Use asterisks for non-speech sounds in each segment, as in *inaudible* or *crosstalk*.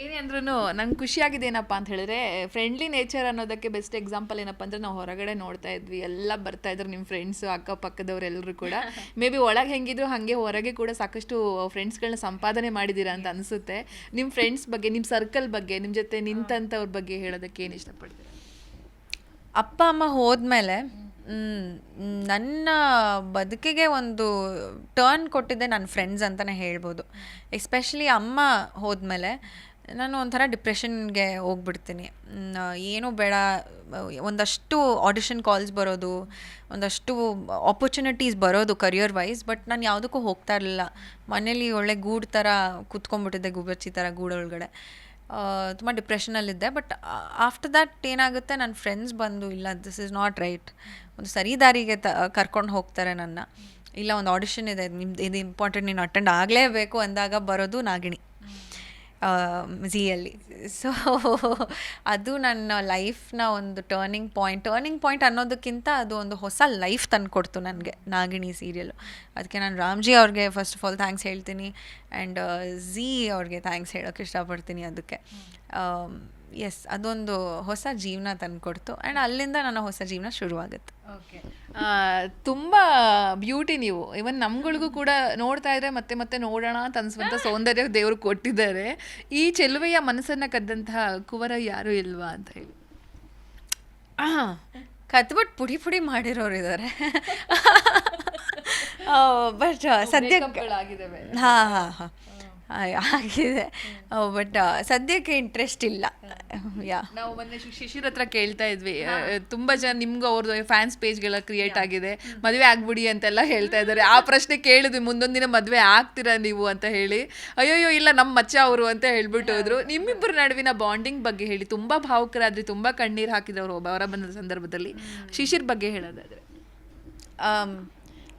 ಏನೇ ಅಂದ್ರೂ ನಂಗೆ ಖುಷಿಯಾಗಿದೆ ಏನಪ್ಪ ಅಂತ ಹೇಳಿದ್ರೆ ಫ್ರೆಂಡ್ಲಿ ನೇಚರ್ ಅನ್ನೋದಕ್ಕೆ ಬೆಸ್ಟ್ ಎಕ್ಸಾಂಪಲ್ ಏನಪ್ಪ ಅಂದ್ರೆ ನಾವು ಹೊರಗಡೆ ನೋಡ್ತಾ ಇದ್ವಿ, ಎಲ್ಲ ಬರ್ತಾ ಇದ್ರು ನಿಮ್ಮ ಫ್ರೆಂಡ್ಸು ಅಕ್ಕಪಕ್ಕದವರೆಲ್ಲರೂ ಕೂಡ. ಮೇ ಬಿ ಒಳಗೆ ಹೆಂಗಿದ್ರು ಹಾಗೆ ಹೊರಗೆ ಕೂಡ ಸಾಕಷ್ಟು ಫ್ರೆಂಡ್ಸ್ಗಳನ್ನ ಸಂಪಾದನೆ ಮಾಡಿದ್ದೀರಾ ಅಂತ ಅನಿಸುತ್ತೆ. ನಿಮ್ಮ ಫ್ರೆಂಡ್ಸ್ ಬಗ್ಗೆ ನಿಮ್ಮ ಸರ್ಕಲ್ ಬಗ್ಗೆ ನಿಮ್ಮ ಜೊತೆ ನಿಂತಂಥವ್ರ ಬಗ್ಗೆ ಹೇಳೋದಕ್ಕೆ ಏನು ಇಷ್ಟಪಡ್ತೀರಾ? ಅಪ್ಪ, ಅಮ್ಮ ಹೋದ್ಮೇಲೆ ನನ್ನ ಬದುಕಿಗೆ ಒಂದು ಟರ್ನ್ ಕೊಟ್ಟಿದ್ದೆ ನನ್ನ ಫ್ರೆಂಡ್ಸ್ ಅಂತಲೇ ಹೇಳ್ಬೋದು. ಎಸ್ಪೆಷಲಿ ಅಮ್ಮ ಹೋದ್ಮೇಲೆ ನಾನು ಒಂಥರ ಡಿಪ್ರೆಷನ್ಗೆ ಹೋಗ್ಬಿಡ್ತೀನಿ. ಏನು ಬೇಡ. ಒಂದಷ್ಟು ಆಡಿಷನ್ ಕಾಲ್ಸ್ ಬರೋದು, ಒಂದಷ್ಟು ಆಪರ್ಚುನಿಟೀಸ್ ಬರೋದು ಕರಿಯರ್ ವೈಸ್ ಬಟ್ ನಾನು ಯಾವುದಕ್ಕೂ ಹೋಗ್ತಾ ಇರಲಿಲ್ಲ. ಮನೇಲಿ ಒಳ್ಳೆ ಗೂಡು ಥರ ಕೂತ್ಕೊಂಡ್ಬಿಟ್ಟಿದ್ದೆ ಗುಬ್ಬಚ್ಚಿ ಥರ ಗೂಡೊಳಗಡೆ ತುಂಬ ಡಿಪ್ರೆಷನಲ್ಲಿದ್ದೆ ಬಟ್ ಆಫ್ಟರ್ ದ್ಯಾಟ್ ಏನಾಗುತ್ತೆ, ನನ್ನ ಫ್ರೆಂಡ್ಸ್ ಬಂದು, ಇಲ್ಲ ದಿಸ್ ಇಸ್ ನಾಟ್ ರೈಟ್ ಒಂದು ಸರಿ ದಾರಿಗೆ ತ, ಕರ್ಕೊಂಡು ಹೋಗ್ತಾರೆ ನನ್ನ. ಇಲ್ಲ, ಒಂದು ಆಡಿಷನ್ ಇದೆ, ನಿಮ್ದು, ಇದು ಇಂಪಾರ್ಟೆಂಟ್ ನೀನು ಅಟೆಂಡ್ ಆಗಲೇಬೇಕು ಅಂದಾಗ ಬರೋದು ನಾಗಿಣಿ. ಝಿಯಲ್ಲಿ. ಸೊ ಅದು ನನ್ನ ಲೈಫ್ನ ಒಂದು ಟರ್ನಿಂಗ್ ಪಾಯಿಂಟ್ ಟರ್ನಿಂಗ್ ಪಾಯಿಂಟ್ ಅನ್ನೋದಕ್ಕಿಂತ ಅದು ಒಂದು ಹೊಸ ಲೈಫ್ ತಂದುಕೊಡ್ತು ನನಗೆ ನಾಗಿಣಿ ಸೀರಿಯಲ್ಲು ಅದಕ್ಕೆ ನಾನು ರಾಮ್ಜಿ ಅವ್ರಿಗೆ ಫಸ್ಟ್ ಆಫ್ ಆಲ್ ಥ್ಯಾಂಕ್ಸ್ ಹೇಳ್ತೀನಿ. ಆ್ಯಂಡ್ ಝೀ ಅವ್ರಿಗೆ ಥ್ಯಾಂಕ್ಸ್ ಹೇಳೋಕ್ಕೆ ಇಷ್ಟಪಡ್ತೀನಿ ಅದಕ್ಕೆ. ಎಸ್ ಅದೊಂದು ಹೊಸ ಜೀವನ ತಂದುಕೊಡ್ತು. ಆ್ಯಂಡ್ ಅಲ್ಲಿಂದ ನನ್ನ ಹೊಸ ಜೀವನ ಶುರುವಾಗುತ್ತೆ. ಓಕೆ ತುಂಬ ಬ್ಯೂಟಿ ನೀವು. ಇವನ್ ನಮ್ಗಳಿಗೂ ಕೂಡ ನೋಡ್ತಾ ಇದ್ರೆ ಮತ್ತೆ ಮತ್ತೆ ನೋಡೋಣ ಅಂತ ಅನ್ಸುವಂಥ ಸೌಂದರ್ಯ ದೇವರು ಕೊಟ್ಟಿದ್ದಾರೆ. ಈ ಚೆಲುವೆಯ ಮನಸ್ಸನ್ನು ಕದ್ದಂತಹ ಕುವರ ಯಾರು ಇಲ್ವಾ ಅಂತ ಹೇಳಿ. ಕತ್ಬಿಟ್ಟು ಪುಡಿ ಪುಡಿ ಮಾಡಿರೋರು ಇದ್ದಾರೆ ಬಟ್ *laughs* ಸದ್ಯಕ್ಕೆ ಹಾಂ ಹಾಂ. ಹಾಂ. ಆಗಿದೆ. ಬಟ್ ಸದ್ಯಕ್ಕೆ ಇಂಟ್ರೆಸ್ಟ್ ಇಲ್ಲ. ಯಾ ನಾವು ಮೊನ್ನೆ ಶಿಶಿರ್ ಹತ್ರ ಕೇಳ್ತಾ ಇದ್ವಿ. ತುಂಬಾ ಜನ ನಿಮ್ಗೂ ಅವ್ರದ್ದು ಫ್ಯಾನ್ಸ್ ಪೇಜ್ಗೆಲ್ಲ ಕ್ರಿಯೇಟ್ ಆಗಿದೆ. ಮದುವೆ ಆಗ್ಬಿಡಿ ಅಂತೆಲ್ಲ ಹೇಳ್ತಾ ಇದ್ದಾರೆ. ಆ *laughs* ಪ್ರಶ್ನೆ ಕೇಳಿದ್ವಿ ಮುಂದೊಂದು ದಿನ ಮದುವೆ ಆಗ್ತೀರಾ ನೀವು? ಅಂತ ಹೇಳಿ. ಅಯ್ಯೋಯ್ಯೋ ಇಲ್ಲ ನಮ್ಮ ಮಚ್ಚ ಅವರು ಅಂತ ಹೇಳ್ಬಿಟ್ಟು ಹೋದ್ರು. ನಿಮ್ಮಿಬ್ಬರ ನಡುವಿನ ಬಾಂಡಿಂಗ್ ಬಗ್ಗೆ ಹೇಳಿ. ತುಂಬಾ ಭಾವುಕರಾದ್ರಿ ತುಂಬಾ ಕಣ್ಣೀರು ಹಾಕಿದವರು ಒಬ್ಬ ಹೊರ ಬಂದ ಸಂದರ್ಭದಲ್ಲಿ ಶಿಶಿರ್ ಬಗ್ಗೆ ಹೇಳೋದಾದ್ರೆ.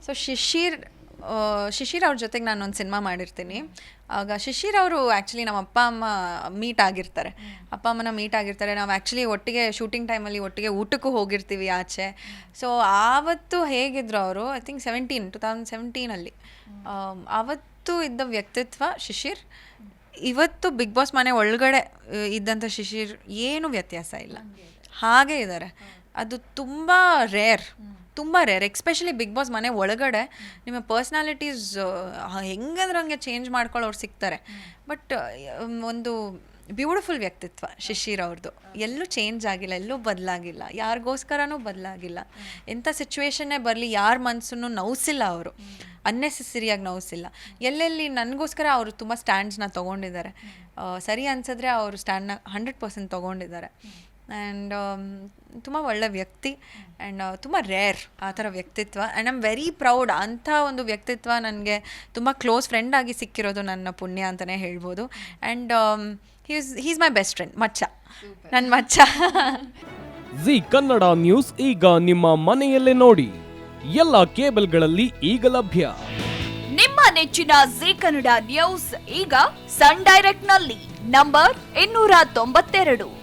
ಸೊ ಶಿಶಿರ್ ಆ, ಶಿಶಿರ್ ಅವ್ರ ಜೊತೆಗೆ ನಾನು ಒಂದು ಸಿನಿಮಾ ಮಾಡಿರ್ತೀನಿ. ಆಗ ಶಿಶಿರ್ ಅವರು ಆ್ಯಕ್ಚುಲಿ ನಮ್ಮ ಅಪ್ಪ ಅಮ್ಮ ಮೀಟ್ ಆಗಿರ್ತಾರೆ. ಅಪ್ಪ ಅಮ್ಮನ ಮೀಟ್ ಆಗಿರ್ತಾರೆ. ನಾವು ಆ್ಯಕ್ಚುಲಿ ಒಟ್ಟಿಗೆ ಶೂಟಿಂಗ್ ಟೈಮಲ್ಲಿ ಒಟ್ಟಿಗೆ ಊಟಕ್ಕೂ ಹೋಗಿರ್ತೀವಿ ಆಚೆ. ಸೊ ಆವತ್ತು ಹೇಗಿದ್ರು ಅವರು I think seventeen two thousand ಸೆವೆಂಟೀನಲ್ಲಿ ಆವತ್ತು ಇದ್ದ ವ್ಯಕ್ತಿತ್ವ ಶಿಶಿರ್. ಇವತ್ತು ಬಿಗ್ ಬಾಸ್ ಮನೆ ಒಳಗಡೆ ಇದ್ದಂಥ ಶಿಶಿರ್ ಏನು ವ್ಯತ್ಯಾಸ ಇಲ್ಲ. ಹಾಗೆ ಇದ್ದಾರೆ ಅದು ತುಂಬ ರೇರ್ ತುಂಬ ರೇರ್ ಎಕ್ಸ್ಪೆಷಲಿ ಬಿಗ್ ಬಾಸ್ ಮನೆ ಒಳಗಡೆ ನಿಮ್ಮ ಪರ್ಸ್ನಾಲಿಟೀಸ್ ಹೆಂಗಂದ್ರೆ ಹಂಗೆ ಚೇಂಜ್ ಮಾಡ್ಕೊಳ್ಳೋರು ಸಿಗ್ತಾರೆ. ಬಟ್ ಒಂದು ಬ್ಯೂಟಿಫುಲ್ ವ್ಯಕ್ತಿತ್ವ ಶಿಶಿರ್ ಅವ್ರದ್ದು ಎಲ್ಲೂ ಚೇಂಜ್ ಆಗಿಲ್ಲ, ಎಲ್ಲೂ ಬದಲಾಗಿಲ್ಲ, ಯಾರಿಗೋಸ್ಕರನೂ ಬದಲಾಗಿಲ್ಲ. ಎಂಥ ಸಿಚುವೇಶನ್ನೇ ಬರಲಿ, ಯಾರ ಮನಸ್ಸನ್ನು ನೋವಿಸಿಲ್ಲ ಅವರು. ಅನ್ನೆಸೆಸರಿಯಾಗಿ ನೋವಿಸಿಲ್ಲ. ಎಲ್ಲೆಲ್ಲಿ ನನಗೋಸ್ಕರ ಅವರು ತುಂಬ ಸ್ಟ್ಯಾಂಡ್ಸ್ನ ತೊಗೊಂಡಿದ್ದಾರೆ. ಸರಿ ಅನ್ಸಿದ್ರೆ ಅವರು ಸ್ಟ್ಯಾಂಡ್ನ ಹಂಡ್ರೆಡ್ ಪರ್ಸೆಂಟ್ ತೊಗೊಂಡಿದ್ದಾರೆ. ಆ್ಯಂಡ್ ತುಂಬ ಒಳ್ಳೆ ವ್ಯಕ್ತಿ. ಆ್ಯಂಡ್ ತುಂಬ ರೇರ್ ಆ ಥರ ವ್ಯಕ್ತಿತ್ವ. ಆ್ಯಂಡ್ ಐಮ್ ವೆರಿ ಪ್ರೌಡ್ ಅಂಥ ಒಂದು ವ್ಯಕ್ತಿತ್ವ ನನಗೆ ತುಂಬ ಕ್ಲೋಸ್ ಫ್ರೆಂಡ್ ಆಗಿ ಸಿಕ್ಕಿರೋದು ನನ್ನ ಪುಣ್ಯ ಅಂತಲೇ ಹೇಳ್ಬೋದು. And he's is my best friend ಮಚ್ಚ. ನನ್ನ ಮಚ್ಚ. ಜಿ ಕನ್ನಡ ನ್ಯೂಸ್ ಈಗ ನಿಮ್ಮ ಮನೆಯಲ್ಲೇ ನೋಡಿ. ಎಲ್ಲ ಕೇಬಲ್ಗಳಲ್ಲಿ ಈಗ ಲಭ್ಯ. ನಿಮ್ಮ ನೆಚ್ಚಿನ ಜಿ ಕನ್ನಡ ನ್ಯೂಸ್ ಈಗ ಸನ್ ಡೈರೆಕ್ಟ್ನಲ್ಲಿ ನಂಬರ್ ಇನ್ನೂರ ತೊಂಬತ್ತೆರಡು.